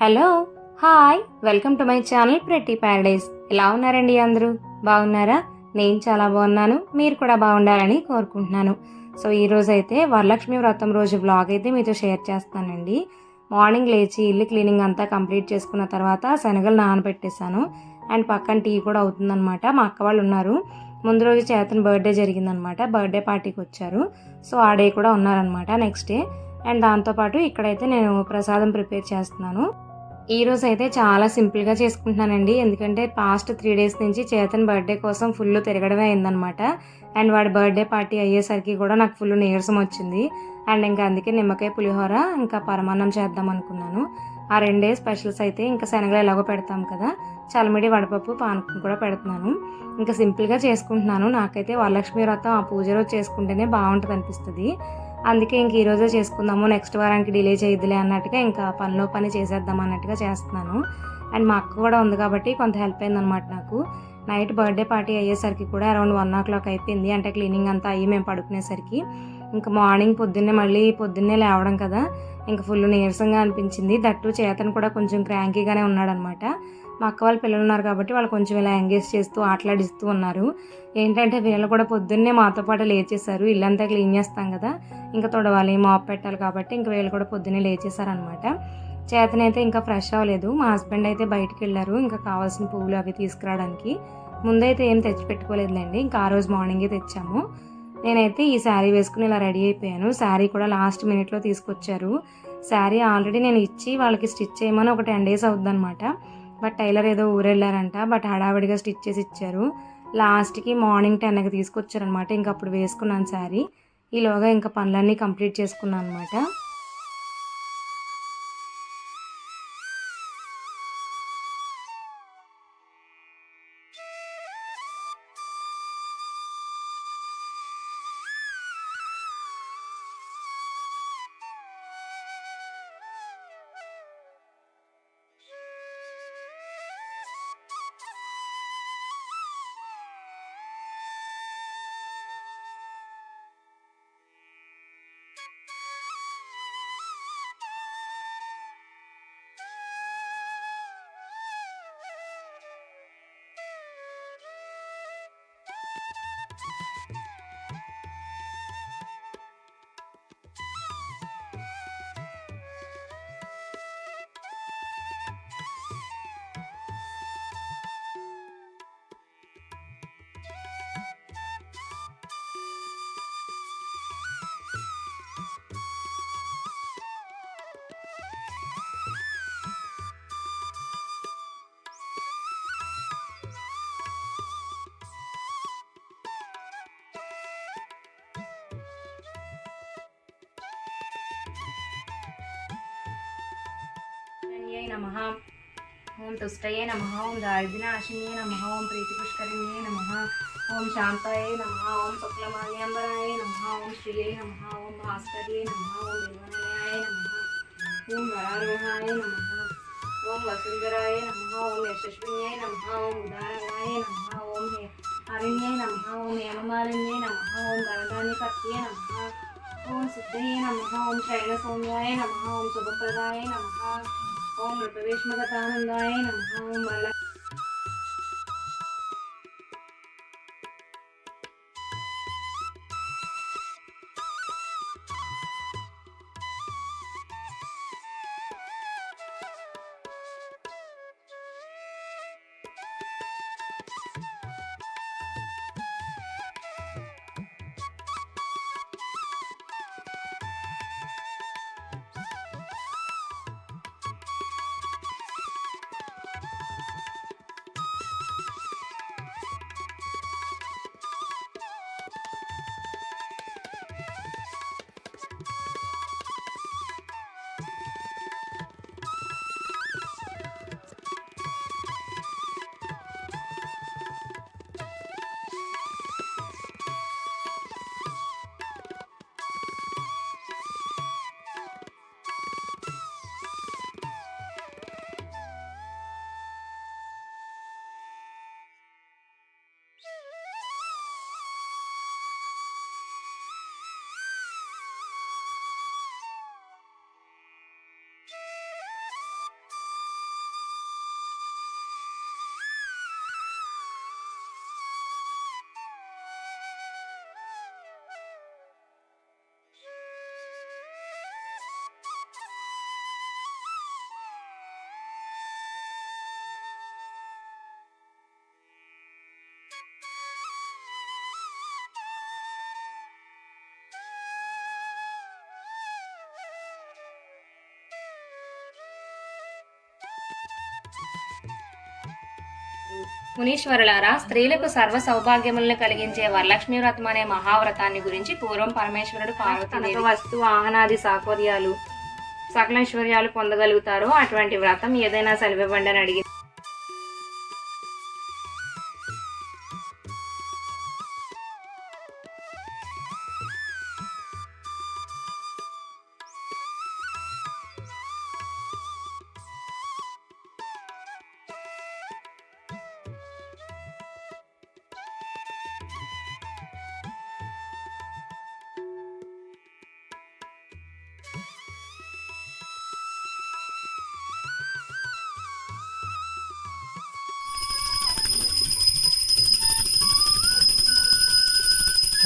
Hello hi welcome to my channel ప్రతి paradise ఎలా ఉన్నారండి అందరూ? బాగున్నారా? నేను చాలా బాగున్నాను. మీరు కూడా బాగుండాలని కోరుకుంటున్నాను. సో ఈ అయితే వరలక్ష్మి వ్రతం రోజు వ్లాగ్ అయితే మీతో షేర్ చేస్తానండి. మార్నింగ్ లేచి ఇల్లు క్లీనింగ్ అంతా కంప్లీట్ చేసుకున్న తర్వాత శనగలు నానబెట్టేశాను. అండ్ పక్కన టీ కూడా అవుతుందన్నమాట. మా అక్క వాళ్ళు ఉన్నారు. ముందు రోజు చేతన్ బర్త్డే జరిగిందనమాట బర్త్డే పార్టీకి వచ్చారు. సో ఆ డే కూడా ఉన్నారనమాట నెక్స్ట్ డే. అండ్ దాంతోపాటు ఇక్కడైతే నేను ప్రసాదం ప్రిపేర్ చేస్తున్నాను. ఈరోజు అయితే చాలా సింపుల్గా చేసుకుంటున్నానండి. ఎందుకంటే పాస్ట్ త్రీ డేస్ నుంచి చేతన్ బర్త్డే కోసం ఫుల్ తిరగడమే అయిందనమాట అండ్ వాడి బర్త్డే పార్టీ అయ్యేసరికి కూడా నాకు ఫుల్ నీరసం వచ్చింది. అండ్ ఇంకా అందుకే నిమ్మకాయ పులిహోర ఇంకా పరమాన్నం చేద్దాం అనుకున్నాను. ఆ రెండే స్పెషల్స్ అయితే ఇంకా శనగలు ఎలాగో పెడతాం కదా చలమిడి వడపప్పు పానకం కూడా పెడుతున్నాను. ఇంకా సింపుల్గా చేసుకుంటున్నాను. నాకైతే వరలక్ష్మి వ్రతం ఆ పూజ రోజు చేసుకుంటేనే బాగుంటుంది అనిపిస్తుంది అందుకే ఇంక ఈరోజే చేసుకుందాము నెక్స్ట్ వారానికి డిలే చేయొద్దులే అన్నట్టుగా ఇంకా పనిలో పని చేసేద్దాం అన్నట్టుగా చేస్తున్నాను. అండ్ మా అక్క కూడా ఉంది కాబట్టి కొంత హెల్ప్ అయిందనమాట నాకు. నైట్ బర్త్డే పార్టీ అయ్యేసరికి కూడా అరౌండ్ వన్ ఓ క్లాక్ అయిపోయింది. అంటే క్లీనింగ్ అంతా అయ్యి మేము పడుకునేసరికి. ఇంకా మార్నింగ్ పొద్దున్నే మళ్ళీ పొద్దున్నే లేవడం కదా. ఇంకా ఫుల్ నీరసంగా అనిపించింది. దట్టు చేతను కూడా కొంచెం క్రాంకీగానే ఉన్నాడనమాట మా అక్క వాళ్ళ పిల్లలు ఉన్నారు కాబట్టి వాళ్ళు కొంచెం ఇలా ఎంగేజ్ చేస్తూ ఆటలాడిస్తూ ఉన్నారు. ఏంటంటే వీళ్ళు కూడా పొద్దున్నే మాతో పాటు లేచేశారు. ఇల్లంతా క్లీన్ చేస్తాం కదా. ఇంకా తొడవాలి మాప్ పెట్టాలి కాబట్టి ఇంకా వీళ్ళు కూడా పొద్దున్నే లేచేశారనమాట చేతనైతే ఇంకా ఫ్రెష్ అవ్వలేదు. మా హస్బెండ్ అయితే బయటికి వెళ్ళారు. ఇంకా కావాల్సిన పువ్వులు అవి తీసుకురావడానికి. ముందైతే ఏం తెచ్చిపెట్టుకోలేదులేండి. ఇంకా ఆ రోజు మార్నింగే తెచ్చాము. నేనైతే ఈ శారీ వేసుకుని ఇలా రెడీ అయిపోయాను. శారీ కూడా లాస్ట్ మినిట్లో తీసుకొచ్చారు. శారీ ఆల్రెడీ నేను ఇచ్చి వాళ్ళకి స్టిచ్ చేయమని ఒక టెన్ డేస్ అవుద్దన్నమాట బట్ టైలర్ ఏదో ఊరెళ్ళారంట బట్ హడావిడిగా స్టిచ్ చేసి ఇచ్చారు. లాస్ట్కి మార్నింగ్ టెన్కి తీసుకొచ్చారనమాట ఇంకా అప్పుడు వేసుకున్నాను శారీ. ఈలోగా ఇంకా పనులన్నీ కంప్లీట్ చేసుకున్నాను అనమాట ದಾಕ್ಷಿಣ್ಯೈ ನಮಃ ಓಂ ತುಷ್ಟಯೇ ನಮಃ ಓಂ ದಾರ್ದಿನಾಶಿನ್ಯೈ ನಮಃ ಓಂ ಪ್ರೀತಿಪುಷ್ಕರಿಣ್ಯೈ ನಮಃ ಓಂ ಶಾಂತಾಯೈ ನಮಃ ಓಂ ಶುಕ್ಲಮಾಲ್ಯಾಂಬರಾಯ ನಮಃ ಓಂ ಶ್ರೀಯೈ ನಮಃ ಓಂ ಭಾಸ್ಕರ್ಯೈ ನಮಃ ಓಂ ದೇವನಯಾಯ ನಮಃ ಓಂ ವರಾರೋಹಾಯ ನಮಃ ಓಂ ವಸುಂಧರಾಯ ನಮಃ ಓಂ ಯಶಸ್ವಿನ್ಯೈ ನಮಃ ಓಂ ಉದಾರಾಯ ನಮಃ ಓಂ ಅರಣ್ಯೈ ನಮಃ ಓಂ ಹೇಮಮಾಲಿನ್ಯೈ ನಮಃ ಓಂ ಗಣಧಾನ್ಯಕರ್ತ್ಯೈ ನಮಃ ಓಂ ಸಿದ್ಧಯೇ ನಮಃ ಓಂ ಶೈಲಸೌಮ್ಯಾಯ ನಮಃ ಓಂ ಶುಭಪ್ರದಾಯ ನಮಃ ఓం నృపవేష్మగతానందాయ నమ ఓం మునీశ్వరులారా స్త్రీలకు సర్వ సౌభాగ్యములను కలిగించే వరలక్ష్మి వ్రతం అనే మహావ్రతాన్ని గురించి పూర్వం పరమేశ్వరుడు పార్వతీ వస్తు వాహనాది సాకర్యాలు సకల ఐశ్వర్యాలు పొందగలుగుతారో అటువంటి వ్రతం ఏదైనా సెలవివ్వండి అని అడిగింది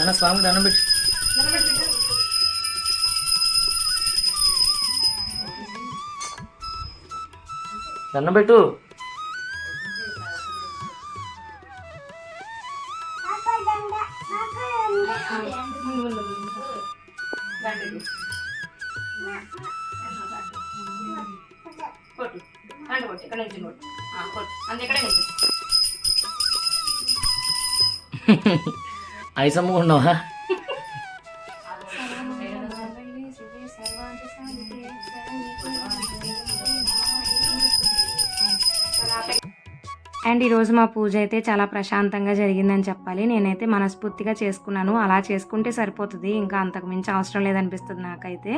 నాన్న స్వామి దండం పెట్టి దండం పెట్టు కొట్టు అంటు కొట్టు ఇక్కడ అండ్ ఈరోజు మా పూజ అయితే చాలా ప్రశాంతంగా జరిగిందని చెప్పాలి. నేనైతే మనస్ఫూర్తిగా చేసుకున్నాను. అలా చేసుకుంటే సరిపోతుంది. ఇంకా అంతకు మించి అవసరం లేదనిపిస్తుంది నాకైతే.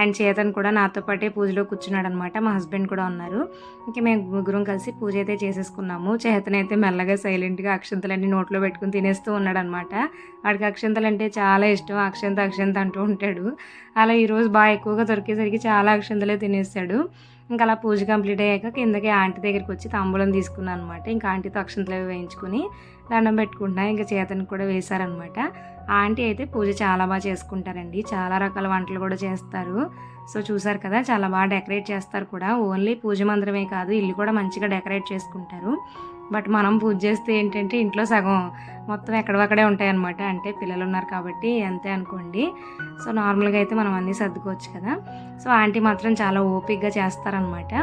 అండ్ చేతన్ కూడా నాతో పాటే పూజలో కూర్చున్నాడు అనమాట మా హస్బెండ్ కూడా ఉన్నారు. ఇంకా మేము ముగ్గురం కలిసి పూజ అయితే చేసేసుకున్నాము. చేతన్ అయితే మెల్లగా సైలెంట్గా అక్షంతలన్నీ నోట్లో పెట్టుకుని తినేస్తూ ఉన్నాడు అనమాట వాడికి అక్షంతలు అంటే చాలా ఇష్టం. అక్షంత అక్షంత అంటూ ఉంటాడు. అలా ఈరోజు బాగా ఎక్కువగా దొరికేసరికి చాలా అక్షంతలే తినేస్తాడు. ఇంకా అలా పూజ కంప్లీట్ అయ్యాక కిందకి ఆంటీ దగ్గరికి వచ్చి తాంబూలం తీసుకున్నాను అనమాట ఇంకా ఆంటీతో అక్షంతలు అవి వేయించుకుని దండం పెట్టుకుంటున్నా. ఇంకా చేతనికి కూడా వేశారనమాట ఆంటీ అయితే పూజ చాలా బాగా చేసుకుంటారండి. చాలా రకాల వంటలు కూడా చేస్తారు. సో చూసారు కదా చాలా బాగా డెకరేట్ చేస్తారు కూడా. ఓన్లీ పూజ మందిరమే కాదు ఇల్లు కూడా మంచిగా డెకరేట్ చేసుకుంటారు. బట్ మనం పూజ చేస్తే ఏంటంటే ఇంట్లో సగం మొత్తం ఎక్కడవక్కడే ఉంటాయన్నమాట. అంటే పిల్లలు ఉన్నారు కాబట్టి అంతే అనుకోండి. సో నార్మల్గా అయితే మనం అన్నీ సర్దుకోవచ్చు కదా. సో ఆంటీ మాత్రం చాలా ఓపిక్గా చేస్తారనమాట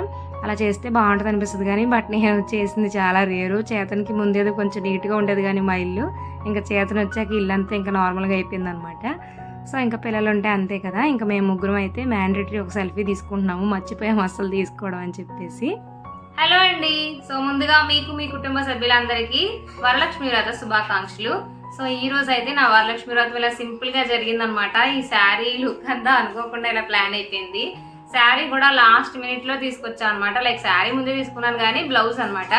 అలా చేస్తే బాగుంటుంది అనిపిస్తుంది కానీ బట్ నేను చేసింది చాలా రేరు. చేతనికి ముందేదో కొంచెం నీట్గా ఉండేది కానీ మా ఇల్లు. ఇంకా చేతను వచ్చాక ఇల్లు అంతా ఇంకా నార్మల్గా అయిపోయింది అనమాట సో ఇంకా పిల్లలు ఉంటే అంతే కదా. ఇంకా మేము ముగ్గురం అయితే మ్యాండేటరీ ఒక సెల్ఫీ తీసుకుంటున్నాము. మర్చిపోయాము అస్సలు తీసుకోవడం అని చెప్పేసి. హలో అండి. సో ముందుగా మీకు మీ కుటుంబ సభ్యులందరికీ వరలక్ష్మి వ్రత శుభాకాంక్షలు. సో ఈ రోజు అయితే నా వరలక్ష్మి వ్రతం ఇలా సింపుల్గా జరిగిందనమాట ఈ శారీ లుక్ అంతా అనుకోకుండా ఇలా ప్లాన్ అయిపోయింది. శారీ కూడా లాస్ట్ మినిట్లో తీసుకొచ్చా అనమాట లైక్ శారీ ముందే తీసుకున్నాను కానీ బ్లౌజ్ అనమాట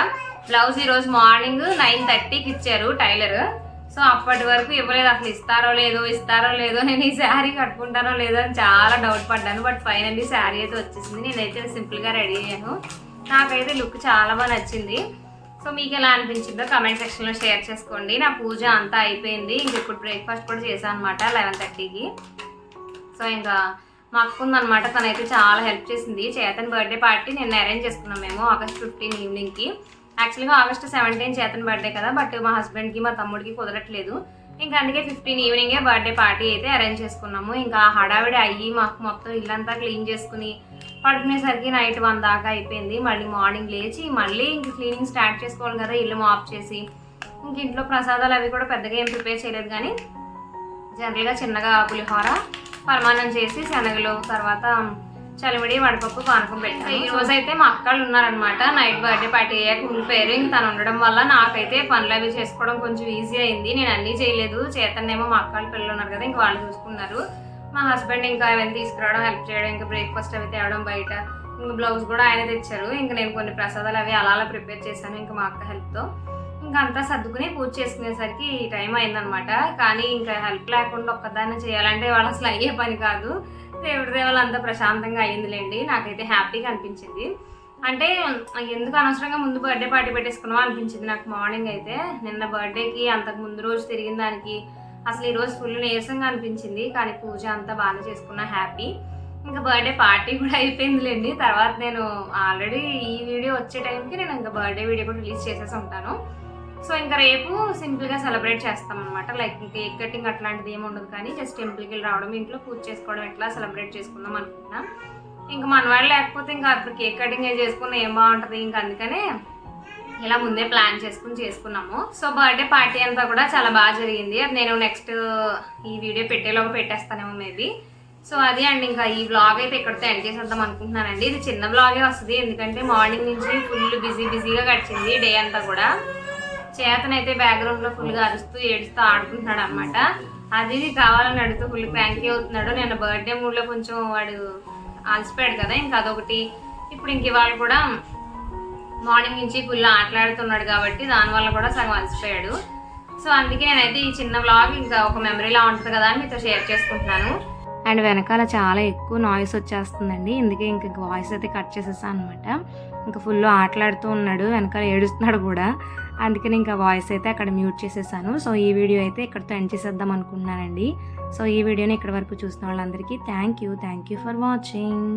బ్లౌజ్ ఈ రోజు మార్నింగ్ నైన్ థర్టీకి ఇచ్చారు టైలర్. సో అప్పటి వరకు ఇవ్వలేదు. అసలు ఇస్తారో లేదో ఇస్తారో లేదో నేను ఈ శారీ కట్టుకుంటానో లేదో అని చాలా డౌట్ పడ్డాను. బట్ ఫైనల్లీ శారీ అయితే వచ్చేసింది. నేనైతే సింపుల్గా రెడీ అయ్యాను. నాకైతే లుక్ చాలా బాగా నచ్చింది. సో మీకు ఎలా అనిపించిందో కమెంట్ సెక్షన్లో షేర్ చేసుకోండి. నా పూజ అంతా అయిపోయింది. ఇంక ఇప్పుడు బ్రేక్ఫాస్ట్ కూడా చేశాను అనమాట లెవెన్ థర్టీకి సో ఇంకా మా అక్క ఉందన్నమాట తనైతే చాలా హెల్ప్ చేసింది. చేతన్ బర్త్డే పార్టీ నిన్న అరేంజ్ చేసుకున్నాం మేము ఆగస్ట్ ఫిఫ్టీన్ ఈవినింగ్కి యాక్చువల్గా ఆగస్ట్ సెవెంటీన్ చేతన్ బర్త్డే కదా బట్ మా హస్బెండ్కి మా తమ్ముడికి కుదరట్లేదు. ఇంకా అందుకే ఫిఫ్టీన్ ఈవినింగే బర్త్డే పార్టీ అయితే అరేంజ్ చేసుకున్నాము. ఇంకా హడావిడి అయ్యి మాకు మొత్తం ఇల్లంతా క్లీన్ చేసుకుని పడుకునేసరికి నైట్ వన్ దాకా అయిపోయింది. మళ్ళీ మార్నింగ్ లేచి మళ్ళీ ఇంక క్లీనింగ్ స్టార్ట్ చేసుకోవాలి కదా ఇల్లు మాప్ చేసి. ఇంక ఇంట్లో ప్రసాదాలు అవి కూడా పెద్దగా ఏం ప్రిపేర్ చేయలేదు కానీ జనరల్గా చిన్నగా పులిహోర పరమాన్నం చేసి శనగలు తర్వాత చలిమిడి వడపప్పు పానకం పెట్టాను. ఈ రోజు అయితే మా అక్కలు ఉన్నారనమాట నైట్ బర్త్డే పార్టీ అయ్యాక ఉండిపోయారు ఇంక తను ఉండడం వల్ల నాకైతే పనులు అవి చేసుకోవడం కొంచెం ఈజీ అయింది. నేను అన్నీ చేయలేదు. చేతనేమో మా అక్కలు పిల్లలు ఉన్నారు కదా ఇంక వాళ్ళు చూసుకున్నారు. మా హస్బెండ్ ఇంకా అవన్నీ తీసుకురావడం హెల్ప్ చేయడం ఇంకా బ్రేక్ఫాస్ట్ అవి తేవడం బయట. ఇంకా బ్లౌజ్ కూడా ఆయన తెచ్చారు. ఇంకా నేను కొన్ని ప్రసాదాలు అవి అలా అలా ప్రిపేర్ చేశాను ఇంకా మా అక్క హెల్ప్తో ఇంకా అంతా సర్దుకుని పూజ చేసుకునేసరికి టైం అయిందనమాట కానీ ఇంకా హెల్ప్ లేకుండా ఒక్కదాన్ని చేయాలంటే వాళ్ళు అసలు అయ్యే పని కాదు. దేవుడి దేవాలు అంతా ప్రశాంతంగా అయ్యిందిలేండి. నాకైతే హ్యాపీగా అనిపించింది. అంటే ఎందుకు అనవసరంగా ముందు బర్త్డే పార్టీ పెట్టేసుకున్నాం అనిపించింది నాకు మార్నింగ్ అయితే. నిన్న బర్త్డేకి అంతకు ముందు రోజు తిరిగిన దానికి అసలు ఈరోజు ఫుల్ నీరసంగా అనిపించింది. కానీ పూజ అంతా బాగానే చేసుకున్నా హ్యాపీ ఇంకా బర్త్డే పార్టీ కూడా అయిపోయిందిలేండి. తర్వాత నేను ఆల్రెడీ ఈ వీడియో వచ్చే టైంకి నేను ఇంకా బర్త్డే వీడియో కూడా రిలీజ్ చేసేసి ఉంటాను. సో ఇంకా రేపు సింపుల్గా సెలబ్రేట్ చేస్తాం అనమాట లైక్ కేక్ కటింగ్ అట్లాంటిది ఏమి ఉండదు కానీ జస్ట్ టెంపుల్కి వెళ్ళి రావడం ఇంట్లో పూజ చేసుకోవడం ఎట్లా సెలబ్రేట్ చేసుకుందాం అనుకుంటున్నాం. ఇంకా మనవాళ్ళు లేకపోతే ఇంకా అప్పుడు కేక్ కటింగ్ చేసుకున్న ఏం బాగుంటుంది? ఇంకా అందుకనే ఇలా ముందే ప్లాన్ చేసుకుని చేసుకున్నాము. సో బర్త్డే పార్టీ అంతా కూడా చాలా బాగా జరిగింది. అది నేను నెక్స్ట్ ఈ వీడియో పెట్టేలోగా పెట్టేస్తానేమో మేబీ. సో అది అండ్ ఇంకా ఈ వ్లాగ్ అయితే ఇక్కడితో ఎండ్ చేసేద్దాం అనుకుంటున్నానండి. ఇది చిన్న బ్లాగే వస్తుంది ఎందుకంటే మార్నింగ్ నుంచి ఫుల్ బిజీ బిజీగా గడిచింది డే అంతా కూడా. చేతనైతే బ్యాక్గ్రౌండ్లో ఫుల్గా అరుస్తూ ఏడుస్తూ ఆడుకుంటున్నాడు అనమాట అది ఇది కావాలని అడుగుతూ ఫుల్ క్రాంకీ అవుతున్నాడు. నేను బర్త్డే మూడ్లో కొంచెం వాడు అలసిపోయాడు కదా ఇంకా అదొకటి. ఇప్పుడు ఇంక ఇవాళ కూడా మార్నింగ్ నుంచి ఫుల్ ఆటలాడుతున్నాడు కాబట్టి దానివల్ల కూడా సగం అలసిపోయాడు. సో అందుకే నేనైతే ఈ చిన్న వ్లాగ్ ఇంకా ఒక మెమరీలా ఉంటుంది కదా అని మీతో షేర్ చేసుకుంటున్నాను. అండ్ వెనకాల చాలా ఎక్కువ నాయిస్ వచ్చేస్తుందండి. ఇందుకే ఇంక వాయిస్ అయితే కట్ చేసేసాను అనమాట ఇంకా ఫుల్ ఆటలాడుతూ ఉన్నాడు వెనకాల ఏడుస్తున్నాడు కూడా. అందుకని ఇంకా వాయిస్ అయితే అక్కడ మ్యూట్ చేసేసాను. సో ఈ వీడియో అయితే ఇక్కడితో ఎండ్ చేసేద్దాం అనుకున్నానండి సో ఈ వీడియోని ఇక్కడ వరకు చూసిన వాళ్ళందరికీ thank you thank you for watching